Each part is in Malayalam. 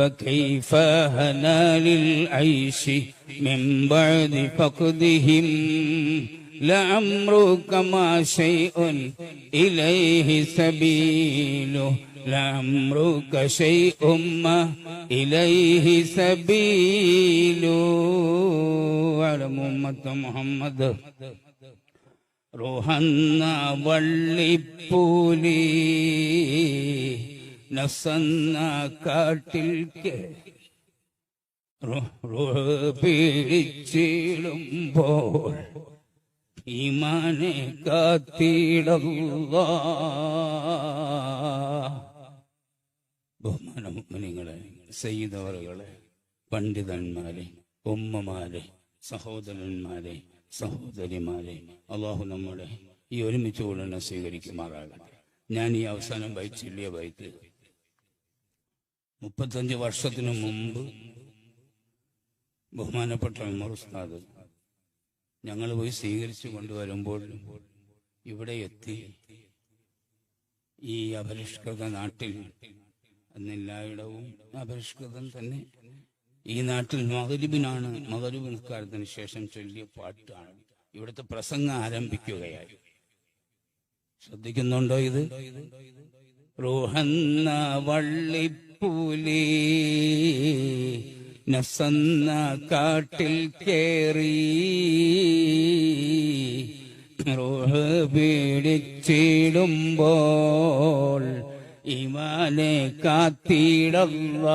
فكيف هنا للعيش من بعد فقدهم؟ لعمرك ما شيء إليه سبيله لعمرك شيء ما إليه سبيله أعلم أمة محمد. روحنا واللي بولي നസന്ന കാട്ടിൽ പിടിച്ചിടുമ്പോൾ ഈമാനെ കാത്തിടല്ല. ബഹുമാനങ്ങളെ സയ്യിദവറുകളെ പണ്ഡിതന്മാരെ ഉമ്മമാരെ സഹോദരന്മാരെ സഹോദരിമാരെ അള്ളാഹു നമ്മുടെ ഈ ഒരുമിച്ച് കൊള്ളുന്ന സ്വീകരിക്കുമാറാകട്ടെ. ഞാൻ ഈ അവസാനം വായിച്ചില്ലേ വായിത്ത് മുപ്പത്തഞ്ച് വർഷത്തിനു മുമ്പ് ബഹുമാനപ്പെട്ട ഉമർ ഉസ്താദ് ഞങ്ങൾ പോയി സ്വീകരിച്ചു കൊണ്ടുവരുമ്പോൾ ഇവിടെ എത്തി ഈ അപരിഷ്കൃത നാട്ടിൽ അന്നെല്ലായിടവും അപരിഷ്കൃതം തന്നെ ഈ നാട്ടിൽ മകരുബിനാണ് മകരുബ് നിസ്കാരത്തിന് ശേഷം ചൊല്ലിയ പാട്ടാണ്. ഇവിടുത്തെ പ്രസംഗം ആരംഭിക്കുകയായി. ശ്രദ്ധിക്കുന്നുണ്ടോ ഇത്? റോഹന്ന വള്ളിപ്പൂലി നസന്ന കാട്ടിൽ കേറി. റോഹ് പീടിച്ചിടുമ്പോൾ ഇമാനെ കാത്തിടല്ല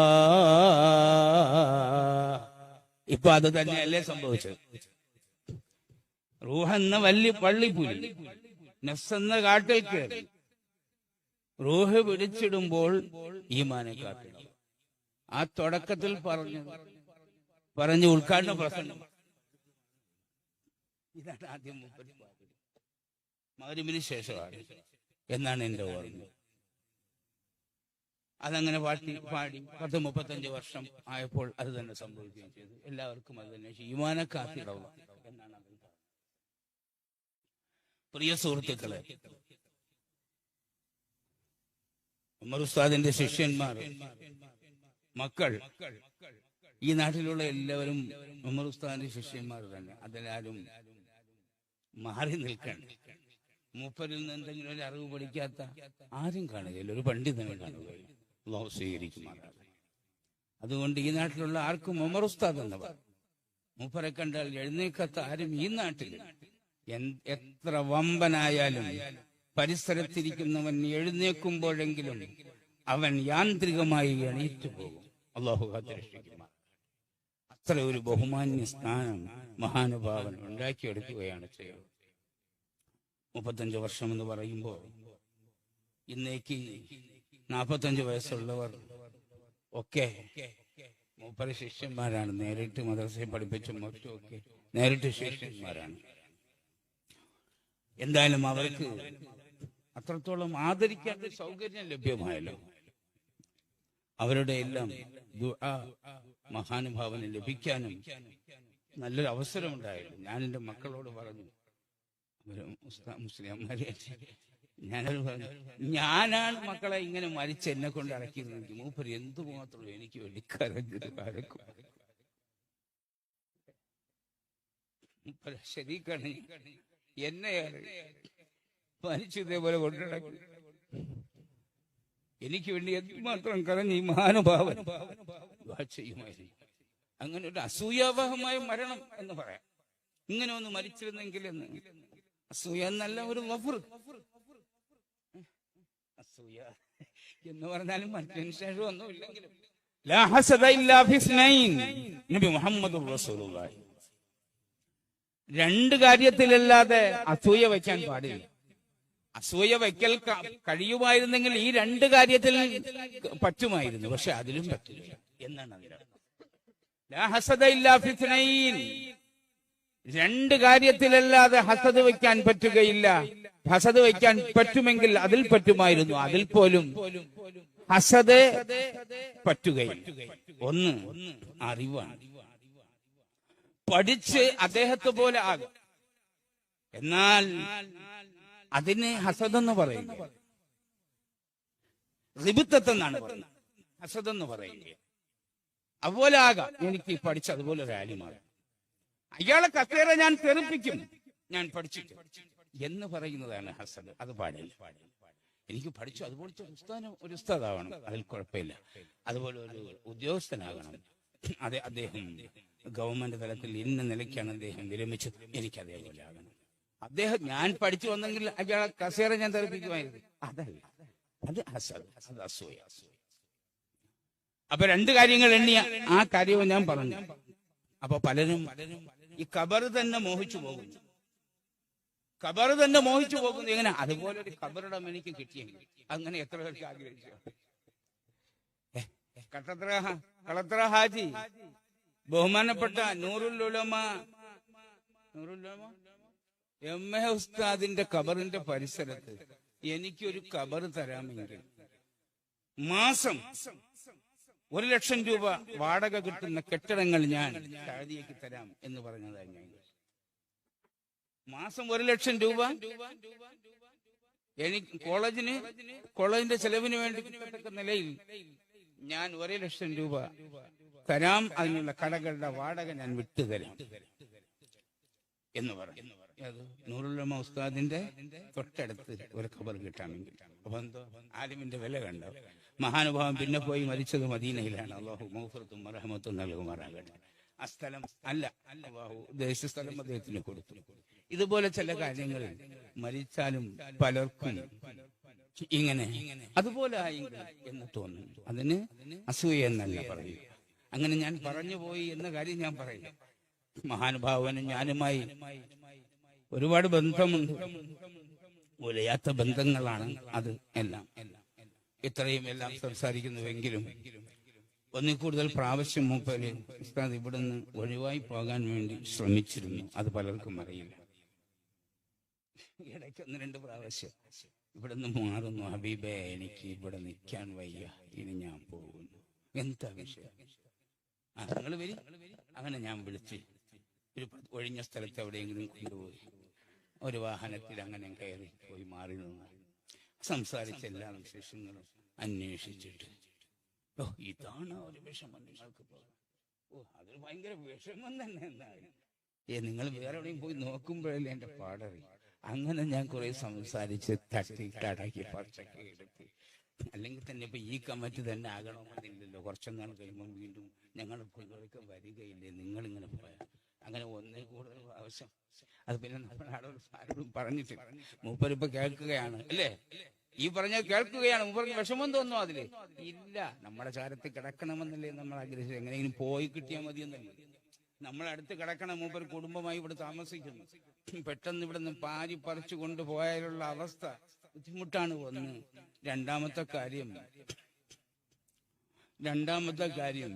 ഇപ്പൊ അത് തന്നെയല്ലേ സംഭവിച്ചത്? റൂഹെന്ന വല്യ പള്ളിപ്പുലി നഫ്സെന്ന കാട്ടിൽ കയറി റൂഹ് വിളിച്ചിടുമ്പോൾ ഈമാനെ കാത്തിടും ആ തുടക്കത്തിൽ പറഞ്ഞു പറഞ്ഞു ഉദ്ഘാടന പ്രസംഗം. ഇതാണ് ആദ്യം പറഞ്ഞത്. ശേഷമാണ് എന്നാണ് എന്റെ ഓർമ്മ. അതങ്ങനെ പാട്ടി പാടി പത്ത് മുപ്പത്തഞ്ച് വർഷം ആയപ്പോൾ അത് തന്നെ സംഭവിക്കുകയും ചെയ്തു. എല്ലാവർക്കും അത് തന്നെ. ഈമാനെ കാത്തിടവും എന്നാണ്. പ്രിയ സുഹൃത്തുക്കളെ ഉമർ ഉസ്താദിന്റെ ശിഷ്യന്മാർ മക്കൾ. ഈ നാട്ടിലുള്ള എല്ലാവരും ഉമർ ഉസ്താദിന്റെ ശിഷ്യന്മാർ തന്നെ. അതിലാരും മാറി നിൽക്കാൻ മൂപ്പരിൽ നിന്ന് എന്തെങ്കിലും ഒരു അറിവ് പഠിക്കാത്ത ആരും കാണുകയില്ല. ഒരു പണ്ഡിതനെ കാണുകയില്ല അള്ളാഹു അതുകൊണ്ട് ഈ നാട്ടിലുള്ള ആർക്കും ഉമർ ഉസ്താദ് എന്ന് പറയും മൂപ്പരെ കണ്ടാൽ എഴുന്നേക്കാത്ത ആരും ഈ നാട്ടിൽ എത്ര വമ്പനായാലും പരിസരത്തിരിക്കുന്നവൻ എഴുന്നേക്കുമ്പോഴെങ്കിലും അവൻ യാന്ത്രികമായി എണീറ്റു പോകും. അള്ളാഹു കാത്തിരക്ഷിക്കുമാർ അത്ര ഒരു ബഹുമാന്യ സ്ഥാനം മഹാനുഭാവൻ ഉണ്ടാക്കിയെടുക്കുകയാണ് ചെയ്യുന്നത് മുപ്പത്തഞ്ച് വർഷം എന്ന് പറയുമ്പോൾ ഇന്നേക്ക് നാൽപ്പത്തഞ്ച് വയസ്സുള്ളവർ ഒക്കെ മൂപ്പര ശിഷ്യന്മാരാണ്. നേരിട്ട് മദ്രസയെ പഠിപ്പിച്ചും മറ്റുമൊക്കെ നേരിട്ട് ശിഷ്യന്മാരാണ്. എന്തായാലും അവർക്ക് അത്രത്തോളം ആദരിക്കാൻ സൗകര്യം ലഭ്യമായല്ലോ. അവരുടെ എല്ലാം മഹാനുഭാവന് ലഭിക്കാനും നല്ലൊരു അവസരം ഉണ്ടായിരുന്നു ഞാൻ എന്റെ മക്കളോട് പറഞ്ഞു മുസ്ലിംമാരെ ഞാനത് പറഞ്ഞു ഞാനാണ് മക്കളെ ഇങ്ങനെ മരിച്ച് എന്നെ കൊണ്ട് അടക്കിയിരുന്നെങ്കിൽ മൂപ്പർ എന്തുമാത്രം എനിക്ക് വേണ്ടി കരഞ്ഞത് കരക്കും എന്നെയാണ് മരിച്ചു ഇതേപോലെ കൊണ്ടിടക്കി എനിക്ക് വേണ്ടി എന്തുമാത്രം കരഞ്ഞ് ഈ മഹാനുഭാവൻ ചെയ്യുമായിരുന്നു അങ്ങനെ ഒരു അസൂയാവഹമായ മരണം എന്ന് പറയാം. ഇങ്ങനെ ഒന്ന് മരിച്ചിരുന്നെങ്കിൽ എന്ന് അസൂയ എന്നല്ല ഒരു അസൂയ എന്ന് പറഞ്ഞാലും മറ്റൊരു ശേഷം ഒന്നുമില്ലെങ്കിലും. നബി രണ്ട് കാര്യത്തിലല്ലാതെ അസൂയ വയ്ക്കാൻ പാടില്ല. അസൂയ വയ്ക്കൽ കഴിയുമായിരുന്നെങ്കിൽ ഈ രണ്ട് കാര്യത്തിൽ പറ്റുമായിരുന്നു. പക്ഷെ അതിലും പറ്റില്ല. എന്നാണ് ഇസ്നൈൻ. രണ്ട് കാര്യത്തിലല്ലാതെ ഹസദ് വയ്ക്കാൻ പറ്റുകയില്ല. ഹസദ് വയ്ക്കാൻ പറ്റുമെങ്കിൽ അതിൽ പറ്റുമായിരുന്നു. അതിൽ പോലും ഹസദ് പറ്റുകയില്ല. ഒന്ന് അറിവാണ്. പഠിച്ച് അദ്ദേഹത്തെ പോലെ ആകും. എന്നാൽ അതിന് ഹസദ് എന്ന് പറയും റിബിത്തത്ത് പറയുന്നത് അതുപോലെ ആകാം എനിക്ക് പഠിച്ച അതുപോലെ ഒരു ആലിമാണ്. അയാളെ കസേര ഞാൻ തെറിപ്പിക്കും. ഞാൻ പഠിച്ചിട്ട്. എന്ന് പറയുന്നതാണ് ഹസദ്. അത് പാടില്ല. എനിക്ക് പഠിച്ചു. അതുപോലത്തെ ഉസ്താദ് ഒരു ഉസ്താദാവണം. അതിൽ കുഴപ്പമില്ല. അതുപോലെ ഒരു ഉദ്യോഗസ്ഥനാകണം. അതെ അദ്ദേഹം ഗവൺമെന്റ് തലത്തിൽ ഇന്ന നിലയ്ക്കാണ് അദ്ദേഹം വിരമിച്ചത്. എനിക്ക് അതേപോലെ ആകണം. അദ്ദേഹം ഞാൻ പഠിച്ചു വന്നെങ്കിൽ അയാളെ കസേര ഞാൻ തെറിപ്പിക്കുമായിരുന്നു അതല്ല. അത് അസത് അത് അസൂയ. അപ്പൊ രണ്ട് കാര്യങ്ങൾ എണ്ണിയ ആ കാര്യവും ഞാൻ പറഞ്ഞു. അപ്പൊ പലരും ഈ കബർ തന്നെ മോഹിച്ചു പോകുന്നു. കബർ തന്നെ മോഹിച്ചു പോകുന്നു. എങ്ങനെ? അതുപോലെ ഒരു കബറിടം എനിക്ക് കിട്ടിയെങ്കിൽ. അങ്ങനെ എത്ര പേർക്ക് ആഗ്രഹിച്ചു? കളത്ര ഹാജി. ബഹുമാനപ്പെട്ട നൂറുൽ ഉലമ നൂറുൽ ഉലമ? എം എ ഉസ്താദിന്റെ കബറിന്റെ പരിസരത്ത് എനിക്കൊരു കബർ തരാമെങ്കിൽ മാസം ഒരു ലക്ഷം രൂപ വാടക കിട്ടുന്ന കെട്ടിടങ്ങൾ ഞാൻ ഷാദിയക്ക് തരാം എന്ന് പറഞ്ഞതാണ് ഞാൻ. മാസം ഒരു ലക്ഷം രൂപ എനിക്ക് കോളേജിന് കോളേജിന്റെ ചെലവിന് വേണ്ടി നിലയിൽ ഞാൻ ഒരു ലക്ഷം രൂപ തരാം. അതിനുള്ള കടകളുടെ വാടക ഞാൻ വിട്ടുതരാം എന്ന് പറഞ്ഞു. അത് നൂറുല്ലമ ഉസ്താദിന്റെ തൊട്ടടുത്ത് ഒരു ഖബർ കിട്ടാണെങ്കിൽ അപ്പൊ എന്തോ? ആലിമിന്റെ വില കണ്ടോ? മഹാനുഭാവം പിന്നെ പോയി മരിച്ചത് മദീനയിലാണ്. അള്ളാഹു മൗഫറത്തും മറഹമത്തും നൽകുമാറാകട്ടെ. ആ സ്ഥലം അല്ല. അല്ലാഹു ഉദ്ദേശിച്ച സ്ഥലം അദ്ദേഹത്തിന് കൊടുത്തു. ഇതുപോലെ ചില കാര്യങ്ങൾ മരിച്ചാലും പലർക്കും ഇങ്ങനെ അതുപോലെ ആയി എന്ന് തോന്നുന്നു. അതിന് അസൂയ എന്നല്ല പറയുക അങ്ങനെ ഞാൻ പറഞ്ഞു പോയി എന്ന കാര്യം ഞാൻ പറയില്ല. മഹാനുഭാവനും ഞാനുമായി ഒരുപാട് ബന്ധമുണ്ട്. ഒലയാത്ത ബന്ധങ്ങളാണ് അത് എല്ലാം. ഇത്രയും എല്ലാം സംസാരിക്കുന്നുവെങ്കിലും ഒന്നിൽ കൂടുതൽ പ്രാവശ്യം മൂപ്പര് ഉസ്താദ് ഇവിടുന്ന് ഒഴിവായി പോകാൻ വേണ്ടി ശ്രമിച്ചിരുന്നു. അത് പലർക്കും അറിയില്ല. ഇടയ്ക്ക് ഒന്ന് രണ്ട് പ്രാവശ്യം ഇവിടുന്ന് മാറുന്നു. ഹബീബെ എനിക്ക് ഇവിടെ നിൽക്കാൻ വയ്യ. ഇനി ഞാൻ പോകുന്നു. എന്താ വിഷയം? അങ്ങനെ ഞാൻ വിളിച്ച് ഒരു ഒഴിഞ്ഞ സ്ഥലത്ത് എവിടെയെങ്കിലും കൊണ്ടുപോയി. ഒരു വാഹനത്തിൽ അങ്ങനെ കയറി പോയി മാറി നിന്ന്. സംസാരിച്ച എല്ലാ വിശേഷങ്ങളും അന്വേഷിച്ചിട്ട്. ഓ ഇതാണ് ഒരു വിഷമം നിങ്ങൾക്ക് ഓ അതൊരു ഭയങ്കര വിഷമം തന്നെ എന്താണ് ഏ നിങ്ങൾ വേറെ എവിടെയും പോയി നോക്കുമ്പോഴല്ലേ എന്റെ പാടറി. അങ്ങനെ ഞാൻ കുറെ സംസാരിച്ച് തട്ടി കടക്കി പറിച്ചൊക്കെ എടുത്ത്. അല്ലെങ്കിൽ തന്നെ ഇപ്പൊ ഈ കമ്മിറ്റി തന്നെ ആകണമെന്നില്ലല്ലോ. നാൾ കഴിയുമ്പോൾ വീണ്ടും ഞങ്ങൾ പുള്ളികൾക്ക് വരികയില്ലേ? നിങ്ങൾ ഇങ്ങനെ പോയാൽ അങ്ങനെ ഒന്നേ കൂടുതൽ ആവശ്യം അത് പിന്നെ നമ്മൾ ആരോടും പറഞ്ഞിട്ട് മൂപ്പരിപ്പോ കേൾക്കുകയാണ് അല്ലേ? ഈ പറഞ്ഞ കേൾക്കുകയാണ് മൂപ്പർക്ക് വിഷമം തോന്നുന്നു അതിൽ. ഇല്ല നമ്മുടെ ചാരത്തിൽ കിടക്കണമെന്നല്ലേ നമ്മൾ ആഗ്രഹിച്ചത്. എങ്ങനെയെങ്കിലും പോയി കിട്ടിയാൽ മതി എന്നല്ലേ നമ്മൾ അടുത്ത് കിടക്കണം മൂപ്പർ കുടുംബമായി ഇവിടെ താമസിക്കുന്നു. പെട്ടെന്ന് ഇവിടെ നിന്ന് പാരി പറിച്ചു കൊണ്ടുപോയാലുള്ള അവസ്ഥ ബുദ്ധിമുട്ടാണ് ഒന്ന്. രണ്ടാമത്തെ കാര്യം രണ്ടാമത്തെ കാര്യം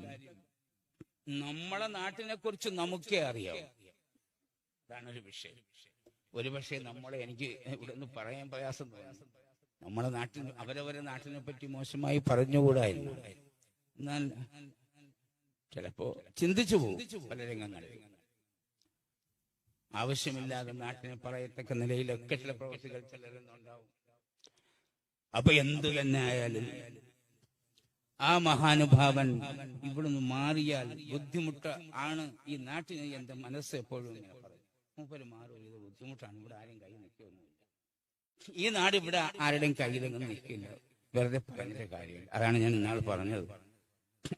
നമ്മളെ നാട്ടിനെ കുറിച്ച് നമുക്കേ അറിയാം അതാണ് ഒരു വിഷയം. ഒരു പക്ഷേ നമ്മളെ എനിക്ക് ഇവിടെ നിന്ന് പറയാൻ പ്രയാസം നമ്മളെ നാട്ടിൽ അവരവരെ നാട്ടിനെ പറ്റി മോശമായി പറഞ്ഞുകൂടായിരുന്നു. എന്നാൽ ചിലപ്പോ ചിന്തിച്ചു പോകും പല രംഗങ്ങളിൽ. ആവശ്യമില്ലാതെ നാട്ടിനെ പറയത്തക്ക നിലയിലൊക്കെ ചില പ്രവൃത്തികൾ ചിലരെന്നുണ്ടാവും. അപ്പൊ എന്തു തന്നെ ആയാലും ആ മഹാനുഭാവൻ ഇവിടുന്ന് മാറിയാൽ ബുദ്ധിമുട്ട് ആണ് ഈ നാട്ടിന് എന്റെ മനസ്സ് എപ്പോഴും മൂപ്പര് മാറും ഇത് ബുദ്ധിമുട്ടാണ്. ഇവിടെ ആരും കൈ നിൽക്കുന്നില്ല ഈ നാട് ഇവിടെ ആരുടെയും കയ്യിലൊന്നും നിൽക്കില്ല. വെറുതെ പറഞ്ഞ കാര്യമില്ല. അതാണ് ഞാൻ ഇന്നാൾ പറഞ്ഞത്.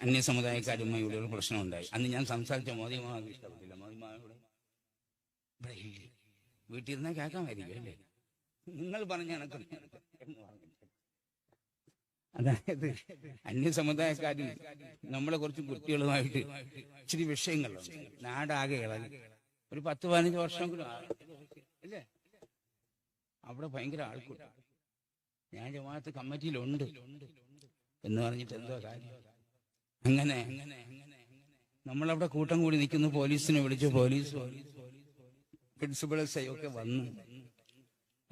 അന്യ സമുദായക്കാരുമായി ഇവിടെ ഒരു പ്രശ്നമുണ്ടായി. അന്ന് ഞാൻ സംസാരിച്ച മോദിമാവ് ഇഷ്ടപ്പെട്ടില്ല. മോദി ഇവിടെ? ഇവിടെ വീട്ടിൽ ഇരുന്നാൽ കേൾക്കാമായിരിക്കും അല്ലേ നിങ്ങൾ പറഞ്ഞ കണക്ക് എന്ന് പറഞ്ഞു. അതായത് അന്യ സമുദായക്കാരും നമ്മളെ കുറച്ച് കുട്ടികളുമായിട്ട് ഇച്ചിരി വിഷയങ്ങളുണ്ട്. നാടാകെ ഇളകി. ഒരു പത്ത് പതിനഞ്ച് വർഷം കൂടെ അല്ലേ? അവിടെ ഭയങ്കര ആൾക്കൂട്ടം. ഞാൻ ജമാഅത്ത് കമ്മിറ്റിയിലുണ്ട് എന്ന് പറഞ്ഞിട്ട് എന്തോ കാര്യം. അങ്ങനെ നമ്മളവിടെ കൂട്ടം കൂടി നിൽക്കുന്നു. പോലീസിനെ വിളിച്ചു. പോലീസ് പ്രിൻസിപ്പൾ എസ് ഒക്കെ വന്നു.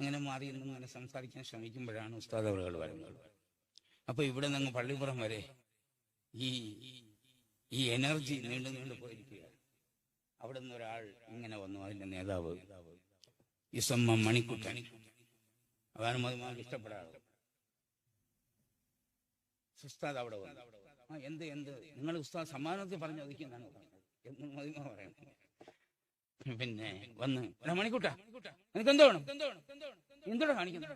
അങ്ങനെ മാറി നിന്ന് അങ്ങനെ സംസാരിക്കാൻ ശ്രമിക്കുമ്പോഴാണ് ഉസ്താദ് അവറുകൾ വരുന്നത്. അപ്പൊ ഇവിടെ നിന്ന് പള്ളിപ്പുറം വരെ ഈ ഈ എനർജി നീണ്ടു നീണ്ടു പോയിരിക്കുക അവിടെ നിന്ന് ഒരാൾ ഇങ്ങനെ വന്നു അതിന്റെ നേതാവ്. ഇസമ്മ മണിക്കുട്ടൻ. അതാണ് മതിമാർക്ക് ഇഷ്ടപ്പെടാറ് ഉസ്താദ് അവിടെ വന്നു. ആ എന്ത് എന്ത്? നിങ്ങൾ ഉസ്താദ് സമ്മാനത്തിൽ പറഞ്ഞു ഒതുക്കിയെന്നാണ് പറഞ്ഞത്. എന്ന് മതിമ പറയണം. പിന്നെ വന്ന് "എടാ മണിക്കൂട്ടാ നിനക്ക് എന്തോ വേണം? എന്തോടാ കാണിക്കുന്നത്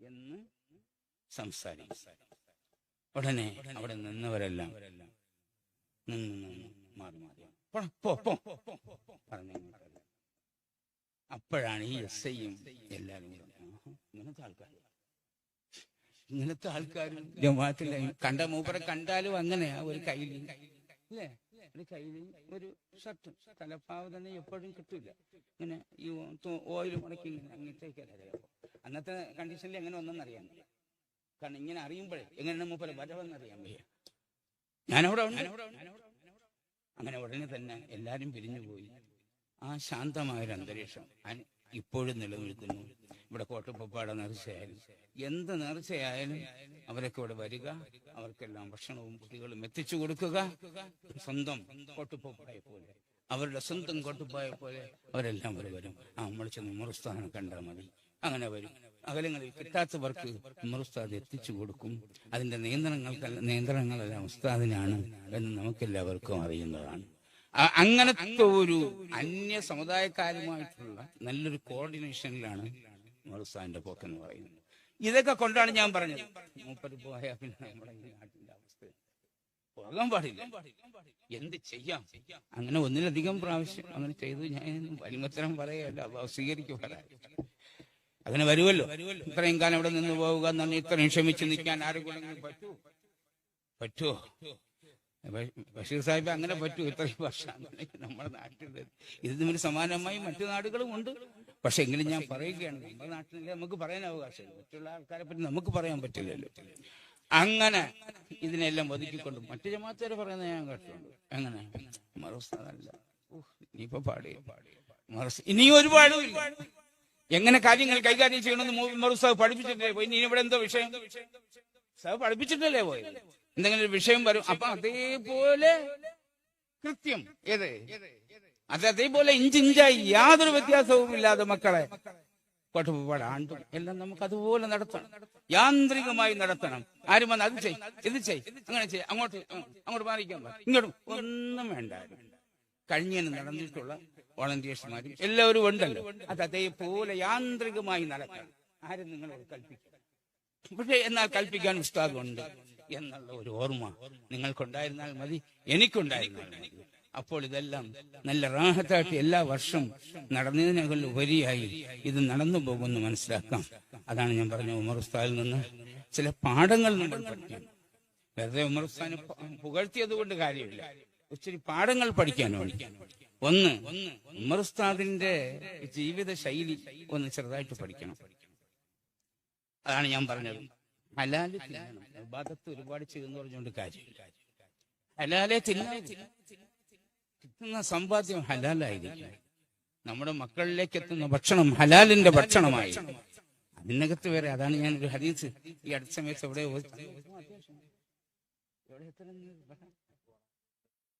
എന്ന് സംസാരിക്കും. ഉടനെ അവിടെ നിന്നവരെല്ലാം നിന്ന് നിന്ന് മാറി. മാറി പറഞ്ഞു അപ്പോഴാണ് ഈ എസ് ഐയും എല്ലാവരും ഇങ്ങനത്തെ ആൾക്കാർ ഇങ്ങനത്തെ ആൾക്കാർ ജമാഅത്തിലെ കണ്ട മൂപ്പറെ കണ്ടാലും അങ്ങനെയാ ഒരു കയ്യിൽ അല്ലേ? ഒരു കയ്യിൽ ഒരു ഷർട്ടും തലപ്പാവ് തന്നെ എപ്പോഴും കിട്ടൂല. ഇങ്ങനെ ഈ ഓയിൽ മുടക്കി ഇങ്ങനെ അങ്ങനത്തേക്കല്ലേ അന്നത്തെ കണ്ടീഷനിൽ എങ്ങനെ ഒന്നെന്നറിയാൻ കാരണം ഇങ്ങനെ അറിയുമ്പോഴേ എങ്ങനെയാണ് മൂപ്പര വരവെന്നറിയാൻ വയ്യ. ഞാനവിടെ അങ്ങനെ ഉടനെ തന്നെ എല്ലാരും പിരിഞ്ഞു പോയി. ആ ശാന്തമായ ഒരു അന്തരീക്ഷം ഇപ്പോഴും നിലനിൽക്കുന്നു. ഇവിടെ കോട്ടപ്പപ്പാട നേർച്ചയായാലും എന്ത് നേർച്ചയായാലും അവരൊക്കെ ഇവിടെ വരിക അവർക്കെല്ലാം ഭക്ഷണവും കുട്ടികളും എത്തിച്ചു കൊടുക്കുക. സ്വന്തം കോട്ടുപ്പപ്പായെ പോലെ. അവരുടെ സ്വന്തം കോട്ടുപ്പായ പോലെ അവരെല്ലാം വരും. ആ നമ്മൾ ചെന്ന് മുറുസ്ഥാനം കണ്ടാൽ മതി. അങ്ങനെ വരും. അകലങ്ങളിൽ കിട്ടാത്തവർക്ക് ഉമറുസ്താദ് എത്തിച്ചു കൊടുക്കും. അതിന്റെ നിയന്ത്രണങ്ങൾക്ക് നിയന്ത്രണങ്ങളെല്ലാം ഉസ്താദിനാണ് എന്ന് നമുക്കെല്ലാവർക്കും അറിയുന്നതാണ്. അങ്ങനത്തെ ഒരു അന്യ സമുദായക്കാരുമായിട്ടുള്ള നല്ലൊരു കോർഡിനേഷനിലാണ് ഉമറുസ്താദിന്റെ പോക്കെന്ന് പറയുന്നത്. ഇതൊക്കെ കൊണ്ടാണ് ഞാൻ പറഞ്ഞത്. മൂപ്പര് പോയ പിന്നെ നമ്മുടെ നാട്ടിന്റെ അവസ്ഥ പോകാൻ പാടില്ല. എന്ത് ചെയ്യാം? അങ്ങനെ ഒന്നിലധികം പ്രാവശ്യം അങ്ങനെ ചെയ്തു. ഞാൻ വലിമത്തരം പറയല്ല. സ്വീകരിക്കുക അങ്ങനെ വരുമല്ലോ ഇത്രയും കാലം ഇവിടെ നിന്ന് പോവുക നന്ദി ഇത്രയും ക്ഷമിച്ച് നിൽക്കാൻ ആരും പറ്റൂ? പറ്റുമോ ബഷീർ സാഹിബ് അങ്ങനെ പറ്റൂ? ഇത്രയും വർഷം നമ്മുടെ നാട്ടിൽ ഇത് തമ്മിൽ സമാനമായി മറ്റു നാടുകളും ഉണ്ട്. പക്ഷെ എങ്കിലും ഞാൻ പറയുകയാണ് നമ്മുടെ നാട്ടിൽ നമുക്ക് പറയാൻ അവകാശമില്ല മറ്റുള്ള ആൾക്കാരെ പറ്റി നമുക്ക് പറയാൻ പറ്റില്ലല്ലോ. അങ്ങനെ ഇതിനെല്ലാം ഒതുക്കിക്കൊണ്ട് മറ്റു ജമാരെ പറയുന്നത് ഞാൻ കേട്ടിട്ടുണ്ട്. അങ്ങനെ മറുസ്ഥാനല്ല ഇനിയിപ്പോ പാടി മറുസ് ഇനിയും ഒരുപാട് എങ്ങനെ കാര്യങ്ങൾ കൈകാര്യം ചെയ്യണമെന്ന് മൂവി സാഹ് പഠിപ്പിച്ചിട്ടില്ലേ? പോയി ഇനി ഇവിടെ എന്തോ വിഷയം? സാഹ് പഠിപ്പിച്ചിട്ടല്ലേ പോയി എന്തെങ്കിലും ഒരു വിഷയം വരും. അപ്പൊ അതേപോലെ കൃത്യം. ഏത്? അത് അതേപോലെ ഇഞ്ചിഞ്ചായി യാതൊരു വ്യത്യാസവും ഇല്ലാതെ മക്കളെ കോട്ടപ്പാട് ആണ്ടും. എല്ലാം നമുക്ക് അതുപോലെ നടത്തണം. യാന്ത്രികമായി നടത്തണം. ആരും വന്ന് അത് ചെയ്. ഇത് ചെയ്. അങ്ങനെ ചെയ്. അങ്ങോട്ട് അങ്ങോട്ട് മാറിക്കാൻ ഇങ്ങോട്ടും ഒന്നും വേണ്ട കഴിഞ്ഞതിന് നടന്നിട്ടുള്ള വോളണ്ടിയേഴ്സുമാരും എല്ലാവരും ഉണ്ടല്ലോ. അത് അതേപോലെ യാന്ത്രികമായി നടക്കണം ആരും നിങ്ങളോട് കൽപ്പിക്കും പക്ഷേ എന്നാൽ കൽപ്പിക്കാൻ ഉസ്താദുണ്ട് എന്നുള്ള ഒരു ഓർമ്മ നിങ്ങൾക്കുണ്ടായിരുന്നാൽ മതി എനിക്കുണ്ടായിരുന്നാൽ മതി. അപ്പോൾ ഇതെല്ലാം നല്ല റാഹത്തായിട്ട് എല്ലാ വർഷം നടന്നതിനേക്കാൾ ഉപരിയായി ഇത് നടന്നു പോകുമെന്ന് മനസ്സിലാക്കാം. അതാണ് ഞാൻ പറഞ്ഞ ഉമർ ഉസ്താദിൽ നിന്ന് ചില പാഠങ്ങൾ നമ്മൾ പഠിക്കണം വെറുതെ ഉമർ ഉസ്താദിനെ പുകഴ്ത്തിയത് കൊണ്ട് കാര്യമില്ല. ഒത്തിരി പാഠങ്ങൾ പഠിക്കാനുണ്ട് ഒന്ന് ഉമർ ഉസ്താദിന്റെ ജീവിത ശൈലി ഒന്ന് ചെറുതായിട്ട് പഠിക്കണം. അതാണ് ഞാൻ പറഞ്ഞത്. ഹലാൽ ഇബാദത്ത് ഒരുപാട് ചെയ്യുന്ന പറഞ്ഞുകൊണ്ട് കാര്യമില്ല. ഹലാലെ കിട്ടുന്ന സമ്പാദ്യം ഹലാലായിരിക്കും. നമ്മുടെ മക്കളിലേക്ക് എത്തുന്ന ഭക്ഷണം ഹലാലിന്റെ ഭക്ഷണമായി അതിനകത്ത് വരെ അതാണ് ഞാൻ ഒരു ഹദീസ് ഈ അടുത്ത സമയത്ത് എവിടെ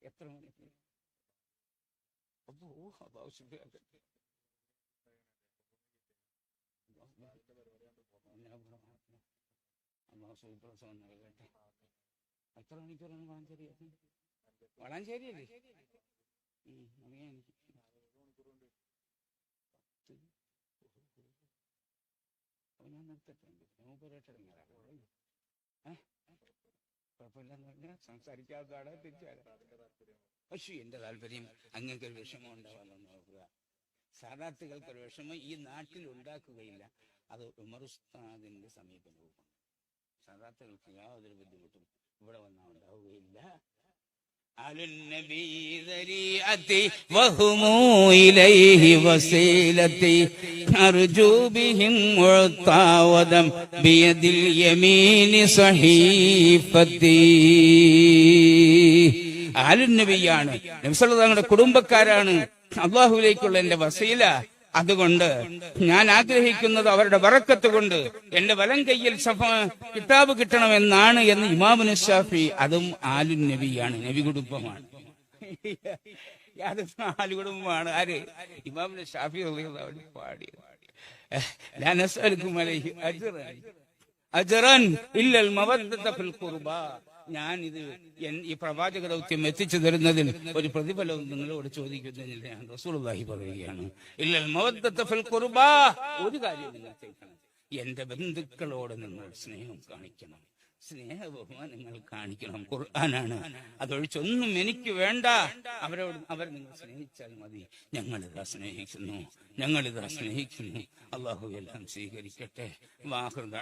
എത്ര അള്ളാഹു ശുക്രിയാക്കട്ടെ. അള്ളാഹു സുഖപ്രസവം നൽകട്ടെ എത്ര മണിക്കൂറാണ് വളാഞ്ചേരി വളാഞ്ചേരി അല്ലേ അറിയാം എനിക്ക്. അപ്പൊ ഞാൻ നിർത്തട്ടെ. മൂപ്പരായിട്ട് ഇറങ്ങാറാണ് ഏ? കുഴപ്പമില്ലെന്ന് പറഞ്ഞാൽ സംസാരിക്കാത്തതാണ് തിരിച്ചാണ് പക്ഷേ എന്റെ താല്പര്യം അങ്ങക്ക് ഒരു വിഷമം ഉണ്ടാവാമെന്ന് നോക്കുക സാധാർത്ഥികൾക്ക് ഒരു വിഷമം ഈ നാട്ടിൽ ഉണ്ടാക്കുകയില്ല അത് ഉമറുസ്താദിന്റെ സമീപനവും സാധാർത്ഥികൾക്ക് യാതൊരു ബുദ്ധിമുട്ടും ഇവിടെ വന്നാൽ ഉണ്ടാവുകയില്ല على النبي ذريعتي وهم إليه وسيلتي أرجو بهم معطاودا بيد اليمين صحيفتي ആലുനബിയാണ് നബിസങ്ങളുടെ കുടുംബക്കാരാണ്. അള്ളാഹുലേക്കുള്ള എന്റെ വസീല. അതുകൊണ്ട് ഞാൻ ആഗ്രഹിക്കുന്നത് അവരുടെ വറക്കത്ത് കൊണ്ട് എന്റെ വലം കയ്യിൽ കിതാബ് കിട്ടണമെന്നാണ് എന്ന് ഇമാമു ഷാഫി അതും ആലു നബിയാണ് നബി കുടുംബമാണ്. അതും ആലു കുടുംബമാണ്. ആര്? ഇമാമു ഷാഫി പാടി. അജറൻ ഇല്ലൽ മവദ്ദത ഫിൽ ഖുർബ. ഞാൻ ഇത് ഈ പ്രവാചക ദൗത്യം എത്തിച്ചു തരുന്നതിൽ ഒരു പ്രതിഫലവും നിങ്ങളോട് ചോദിക്കുന്നില്ല ഞാൻ റസൂൽഹി പറയുകയാണ് ഇല്ലൽ ഒരു കാര്യം നിങ്ങൾ ചെയ്യണം. എന്റെ ബന്ധുക്കളോട് നിങ്ങൾ സ്നേഹം കാണിക്കണം. സ്നേഹ ബഹുമാനങ്ങൾ കാണിക്കണം. ഖുർആനാണ്. അതൊഴിച്ചൊന്നും എനിക്ക് വേണ്ട. അവരോട് അവർ നിങ്ങൾ സ്നേഹിച്ചാൽ മതി. ഞങ്ങൾ ഇതാ സ്നേഹിക്കുന്നു. ഞങ്ങൾ ഇതാ സ്നേഹിക്കുന്നു. അള്ളാഹു എല്ലാം സ്വീകരിക്കട്ടെ. വാഹൃദ